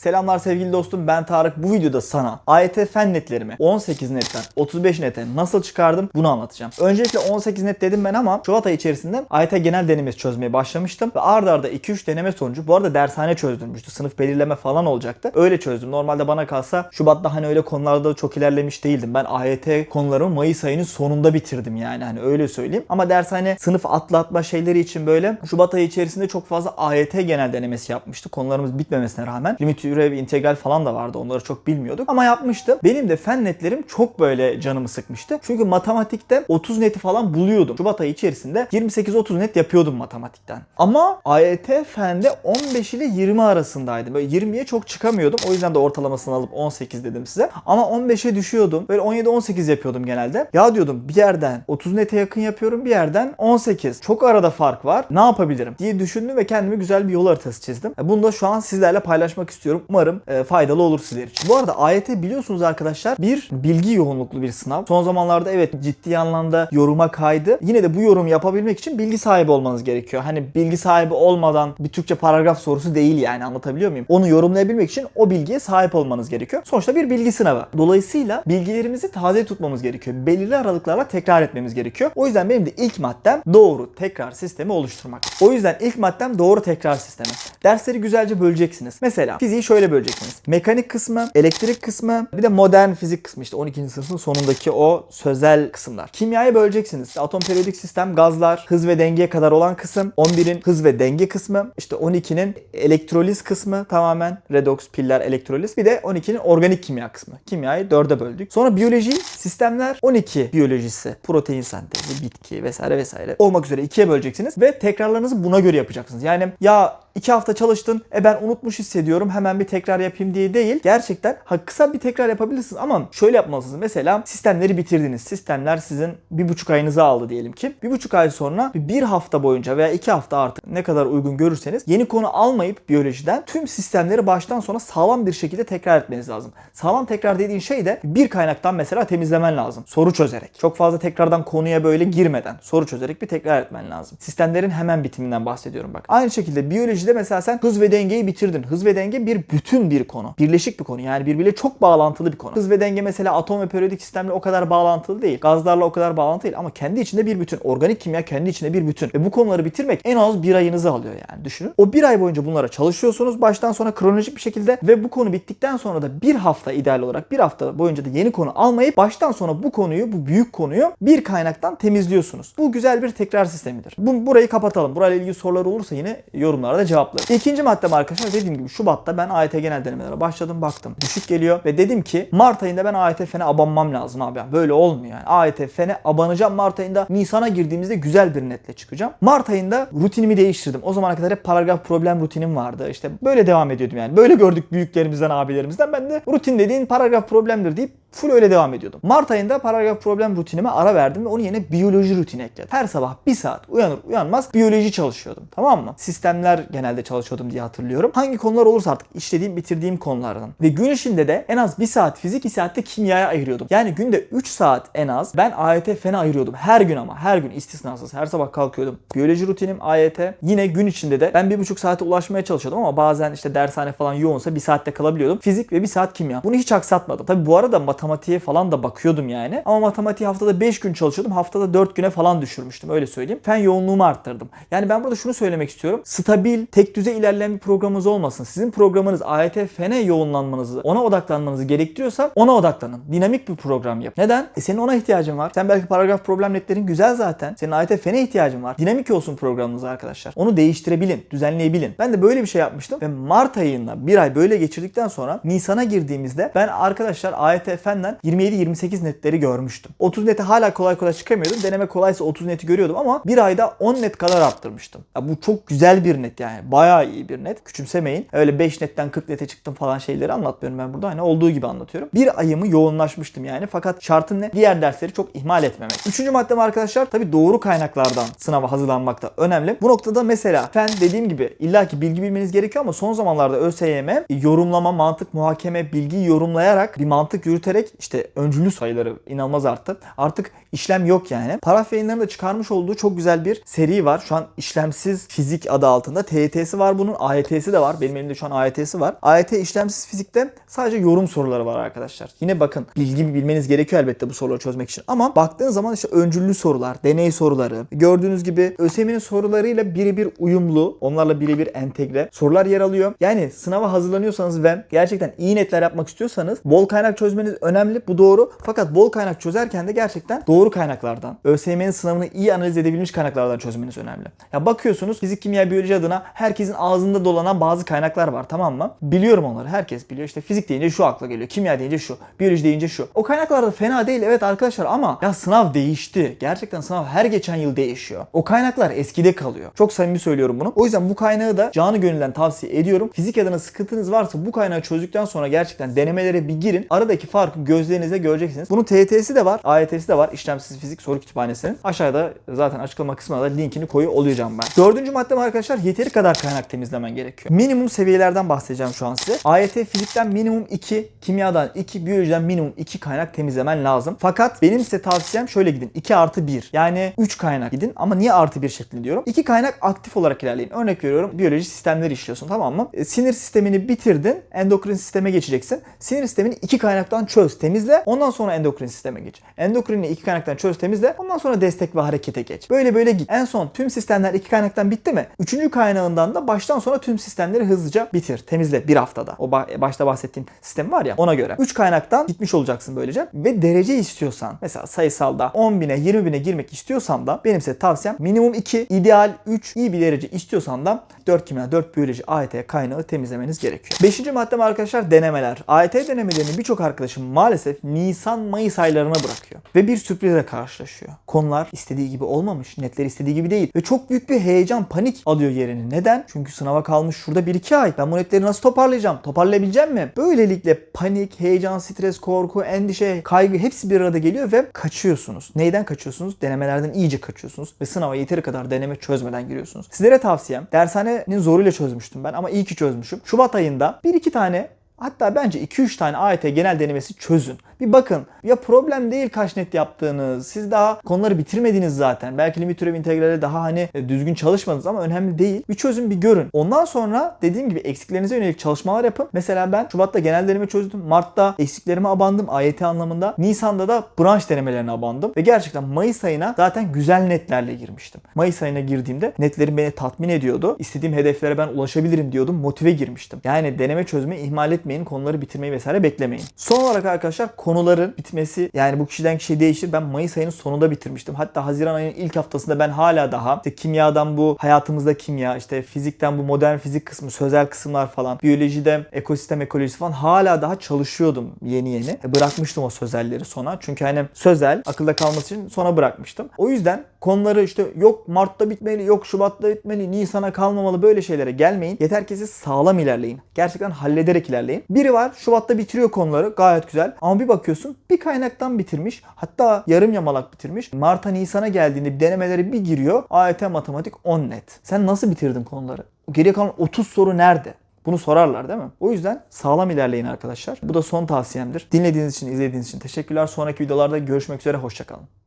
Selamlar sevgili dostum ben Tarık. Bu videoda sana AYT fen netlerimi 18 netten 35 nete nasıl çıkardım bunu anlatacağım. Öncelikle 18 net dedim ben ama Şubat ayı içerisinde AYT genel denemesi çözmeye başlamıştım. Ve arda arda 2-3 deneme sonucu bu arada dershane çözdürmüştü. Sınıf belirleme falan olacaktı. Öyle çözdüm. Normalde bana kalsa Şubat'ta hani öyle konularda çok ilerlemiş değildim. Ben AYT konularımı Mayıs ayının sonunda bitirdim yani hani öyle söyleyeyim. Ama dershane sınıf atlatma şeyleri için böyle Şubat ayı içerisinde çok fazla AYT genel denemesi yapmıştı. Konularımız bitmemesine rağmen. Limit ürev, integral falan da vardı. Onları çok bilmiyorduk. Ama yapmıştım. Benim de fen netlerim çok böyle canımı sıkmıştı. Çünkü matematikte 30 neti falan buluyordum. Şubat ayı içerisinde 28-30 net yapıyordum matematikten. Ama AYT fende 15 ile 20 arasındaydım. Böyle 20'ye çok çıkamıyordum. O yüzden de ortalamasını alıp 18 dedim size. Ama 15'e düşüyordum. Böyle 17-18 yapıyordum genelde. Ya diyordum bir yerden 30 nete yakın yapıyorum bir yerden 18. Çok arada fark var. Ne yapabilirim diye düşündüm ve kendime güzel bir yol haritası çizdim. E, Bunu da şu an sizlerle paylaşmak istiyorum. Umarım e, faydalı olur sizler için. Bu arada AYT biliyorsunuz arkadaşlar bir bilgi yoğunluklu bir sınav. Son zamanlarda evet ciddi anlamda yoruma kaydı. Yine de bu yorum yapabilmek için bilgi sahibi olmanız gerekiyor. Hani bilgi sahibi olmadan bir Türkçe paragraf sorusu değil yani anlatabiliyor muyum? Onu yorumlayabilmek için o bilgiye sahip olmanız gerekiyor. Sonuçta bir bilgi sınavı. Dolayısıyla bilgilerimizi taze tutmamız gerekiyor. Belirli aralıklarla tekrar etmemiz gerekiyor. O yüzden benim de ilk maddem doğru tekrar sistemi oluşturmak. O yüzden ilk maddem doğru tekrar sistemi. Dersleri güzelce böleceksiniz. Mesela fiziği şöyle böleceksiniz. Mekanik kısmı, elektrik kısmı, bir de modern fizik kısmı işte 12. sınıfın sonundaki o sözel kısımlar. Kimyayı böleceksiniz. Atom periyodik sistem, gazlar, hız ve dengeye kadar olan kısım, 11'in hız ve denge kısmı, işte 12'nin elektroliz kısmı tamamen redoks, piller, elektroliz. Bir de 12'nin organik kimya kısmı. Kimyayı 4'e böldük. Sonra biyoloji, sistemler 12 biyolojisi, protein sentezi, bitki vesaire vesaire olmak üzere ikiye böleceksiniz ve tekrarlarınızı buna göre yapacaksınız. Yani ya iki hafta çalıştın, e ben unutmuş hissediyorum hemen bir tekrar yapayım diye değil. Gerçekten ha, kısa bir tekrar yapabilirsiniz ama şöyle yapmalısınız. Mesela sistemleri bitirdiniz. Sistemler sizin bir buçuk ayınızı aldı diyelim ki. Bir buçuk ay sonra bir hafta boyunca veya iki hafta artık ne kadar uygun görürseniz yeni konu almayıp biyolojiden tüm sistemleri baştan sona sağlam bir şekilde tekrar etmeniz lazım. Sağlam tekrar dediğin şey de bir kaynaktan mesela temizlemen lazım. Soru çözerek. Çok fazla tekrardan konuya böyle girmeden soru çözerek bir tekrar etmen lazım. Sistemlerin hemen bitiminden bahsediyorum bak. Aynı şekilde biyolojide mesela sen hız ve dengeyi bitirdin. Hız ve denge bir bütün bir konu. Birleşik bir konu. Yani birbiriyle çok bağlantılı bir konu. Hız ve denge mesela atom ve periyodik sistemle o kadar bağlantılı değil. Gazlarla o kadar bağlantılı değil ama kendi içinde bir bütün. Organik kimya kendi içinde bir bütün. Ve bu konuları bitirmek en az bir ayınızı alıyor yani düşünün. O bir ay boyunca bunlara çalışıyorsunuz baştan sona kronolojik bir şekilde ve bu konu bittikten sonra da bir hafta ideal olarak bir hafta boyunca da yeni konu almayıp baştan sona bu konuyu, bu büyük konuyu bir kaynaktan temizliyorsunuz. Bu güzel bir tekrar sistemidir. Bu, burayı kapatalım. Burayla ilgili sorular olursa yine yorumlarda cevaplarım. İkinci maddem arkadaşlar dediğim gibi Şubat'ta ben AYT genel denemelere başladım baktım. Düşük geliyor ve dedim ki Mart ayında ben AYT fene abanmam lazım abi. Böyle olmuyor yani. AYT fene abanacağım Mart ayında. Nisan'a girdiğimizde güzel bir netle çıkacağım. Mart ayında rutinimi değiştirdim. O zamana kadar hep paragraf problem rutinim vardı. İşte böyle devam ediyordum yani. Böyle gördük büyüklerimizden, abilerimizden. Ben de rutin dediğin paragraf problemdir deyip full öyle devam ediyordum. Mart ayında paragraf problem rutinime ara verdim ve onun yerine biyoloji rutini ekledim. Her sabah bir saat uyanır uyanmaz biyoloji çalışıyordum. Tamam mı? Sistemler genelde çalışıyordum diye hatırlıyorum. Hangi konular olursa artık işlediğim, bitirdiğim konulardan. Ve gün içinde de en az bir saat fizik, bir saat de kimyaya ayırıyordum. Yani günde 3 saat en az ben AYT fene ayırıyordum. Her gün ama her gün istisnasız. Her sabah kalkıyordum. Biyoloji rutinim AYT. Yine gün içinde de ben bir buçuk saate ulaşmaya çalışıyordum ama bazen işte dershane falan yoğunsa bir saatte kalabiliyordum. Fizik ve bir saat kimya. Bunu hiç aksatmadım. Tabi bu arada matematiğe falan da bakıyordum yani. Ama matematiği haftada 5 gün çalışıyordum. Haftada 4 güne falan düşürmüştüm öyle söyleyeyim. Fen yoğunluğumu arttırdım. Yani ben burada şunu söylemek istiyorum. Stabil, tek düze ilerleyen bir programınız olmasın. Sizin programınız AYT fene yoğunlanmanızı, ona odaklanmanızı gerektiriyorsa ona odaklanın. Dinamik bir program yap. Neden? E senin ona ihtiyacın var. Sen belki paragraf problem netlerin güzel zaten. Senin AYT fene ihtiyacın var. Dinamik olsun programınız arkadaşlar. Onu değiştirebilin, düzenleyebilin. Ben de böyle bir şey yapmıştım ve Mart ayında bir ay böyle geçirdikten sonra Nisan'a girdiğimizde ben arkadaşlar AYT fenden 27-28 netleri görmüştüm. 30 nete hala kolay kolay çıkamıyordum. Deneme kolaysa 30 neti görüyordum ama bir ayda 10 net kadar arttırmıştım. Ya bu çok güzel bir net yani. Bayağı iyi bir net. Küçümsemeyin. Öyle 5 netten 40 nete çıktım falan şeyleri anlatmıyorum ben burada. Hani olduğu gibi anlatıyorum. Bir ayımı yoğunlaşmıştım yani. Fakat şartım ne? Diğer dersleri çok ihmal etmemek. Üçüncü maddem arkadaşlar tabi doğru kaynaklardan sınava hazırlanmak da önemli. Bu noktada mesela fen dediğim gibi illaki bilgi bilmeniz gerekiyor ama son zamanlarda ÖSYM yorumlama, mantık, muhakeme, bilgi yorumlayarak bir mantık yürüterek giderek işte öncülü sayıları inanılmaz arttı. Artık işlem yok yani. Paraf yayınlarının çıkarmış olduğu çok güzel bir seri var. Şu an işlemsiz fizik adı altında. TYT'si var bunun. AYT'si de var. Benim elimde şu an AYT'si var. AYT işlemsiz fizikte sadece yorum soruları var arkadaşlar. Yine bakın bilgi bilmeniz gerekiyor elbette bu soruları çözmek için. Ama baktığın zaman işte öncüllü sorular, deney soruları, gördüğünüz gibi ÖSYM'nin sorularıyla birebir uyumlu, onlarla birebir entegre sorular yer alıyor. Yani sınava hazırlanıyorsanız ve gerçekten iyi netler yapmak istiyorsanız bol kaynak çözmeniz önemli. Bu doğru. Fakat bol kaynak çözerken de gerçekten doğru kaynaklardan, ÖSYM'nin sınavını iyi analiz edebilmiş kaynaklardan çözmeniz önemli. Ya bakıyorsunuz fizik, kimya, biyoloji adına herkesin ağzında dolanan bazı kaynaklar var tamam mı? Biliyorum onları. Herkes biliyor. İşte fizik deyince şu akla geliyor. Kimya deyince şu. Biyoloji deyince şu. O kaynaklar da fena değil evet arkadaşlar ama ya sınav değişti. Gerçekten sınav her geçen yıl değişiyor. O kaynaklar eskide kalıyor. Çok samimi söylüyorum bunu. O yüzden bu kaynağı da canı gönülden tavsiye ediyorum. Fizik adına sıkıntınız varsa bu kaynağı çözdükten sonra gerçekten denemelere bir girin. Aradaki farkı gözlerinizle göreceksiniz. Bunun TYT'si de var. AYT'si de var. İşlemsiz fizik soru kütüphanesinin. Aşağıda zaten açıklama kısmına da linkini koyu olacağım ben. Dördüncü maddem arkadaşlar yeteri kadar kaynak temizlemen gerekiyor. Minimum seviyelerden bahsedeceğim şu an size. AYT fizikten minimum 2, kimyadan 2, biyolojiden minimum 2 kaynak temizlemen lazım. Fakat benim size tavsiyem şöyle gidin. 2 artı 1. Yani 3 kaynak gidin ama niye artı 1 şeklinde diyorum. 2 kaynak aktif olarak ilerleyin. Örnek veriyorum biyoloji sistemleri işliyorsun tamam mı? E, sinir sistemini bitirdin. Endokrin sisteme geçeceksin. Sinir sistemini 2 kaynaktan çöz, temizle. Ondan sonra endokrin sisteme geç. Endokrini 2 kaynaktan çöz, temizle. Ondan sonra destek ve harekete geç. Böyle böyle git. En son tüm sistemler 2 kaynaktan bitti mi? Üçüncü kaynağından da baştan sona tüm sistemleri hızlıca bitir. Temizle bir haftada. O ba- başta bahsettiğim sistem var ya ona göre. 3 kaynaktan gitmiş olacaksın böylece. Ve derece istiyorsan mesela sayısalda 10 bine 20 bine girmek istiyorsan da benim size tavsiyem minimum 2 ideal 3 iyi bir derece istiyorsan da 4 kimya 4 biyoloji AYT kaynağı temizlemeniz gerekiyor. Beşinci maddem arkadaşlar denemeler. AYT denemelerini birçok arkadaşım maalesef Nisan-Mayıs aylarına bırakıyor. Ve bir sürprize karşılaşıyor. Konular istediği gibi olmamış. Netler istediği gibi değil. Ve çok büyük bir heyecan, panik alıyor yerini. Neden? Çünkü sınava kalmış şurada 1-2 ay. Ben bu netleri nasıl toparlayacağım? Toparlayabileceğim mi? Böylelikle panik, heyecan, stres, korku, endişe, kaygı hepsi bir arada geliyor ve kaçıyorsunuz. Neyden kaçıyorsunuz? Denemelerden iyice kaçıyorsunuz. Ve sınava yeteri kadar deneme çözmeden giriyorsunuz. Sizlere tavsiyem dershanenin zoruyla çözmüştüm ben ama iyi ki çözmüşüm. Şubat ayında 1-2 tane Hatta bence 2-3 tane AYT genel denemesi çözün. Bir bakın. Ya problem değil kaç net yaptığınız. Siz daha konuları bitirmediniz zaten. Belki limit türev integrale daha hani e, düzgün çalışmadınız ama önemli değil. Bir çözün bir görün. Ondan sonra dediğim gibi eksiklerinize yönelik çalışmalar yapın. Mesela ben Şubat'ta genel deneme çözdüm. Mart'ta eksiklerimi abandım AYT anlamında. Nisan'da da branş denemelerine abandım. Ve gerçekten Mayıs ayına zaten güzel netlerle girmiştim. Mayıs ayına girdiğimde netlerim beni tatmin ediyordu. İstediğim hedeflere ben ulaşabilirim diyordum. Motive girmiştim. Yani deneme çözmeyi ihmal etmeyin. Konuları bitirmeyi vesaire beklemeyin. Son olarak arkadaşlar konuların bitmesi yani bu kişiden kişiye değişir. Ben Mayıs ayının sonunda bitirmiştim. Hatta Haziran ayının ilk haftasında ben hala daha işte kimyadan bu hayatımızda kimya, işte fizikten bu modern fizik kısmı, sözel kısımlar falan, biyolojide ekosistem ekolojisi falan hala daha çalışıyordum yeni yeni. E, Bırakmıştım o sözelleri sona. Çünkü hani sözel akılda kalması için sona bırakmıştım. O yüzden konuları işte yok Mart'ta bitmeli, yok Şubat'ta bitmeli, Nisan'a kalmamalı böyle şeylere gelmeyin. Yeter ki siz sağlam ilerleyin. Gerçekten hallederek ilerleyin. Biri var Şubat'ta bitiriyor konuları gayet güzel. Ama bir bakıyorsun bir kaynaktan bitirmiş. Hatta yarım yamalak bitirmiş. Mart'a Nisan'a geldiğinde denemeleri bir giriyor. AYT matematik 10 net. Sen nasıl bitirdin konuları? Geriye kalan 30 soru nerede? Bunu sorarlar değil mi? O yüzden sağlam ilerleyin arkadaşlar. Bu da son tavsiyemdir. Dinlediğiniz için, izlediğiniz için teşekkürler. Sonraki videolarda görüşmek üzere. Hoşçakalın.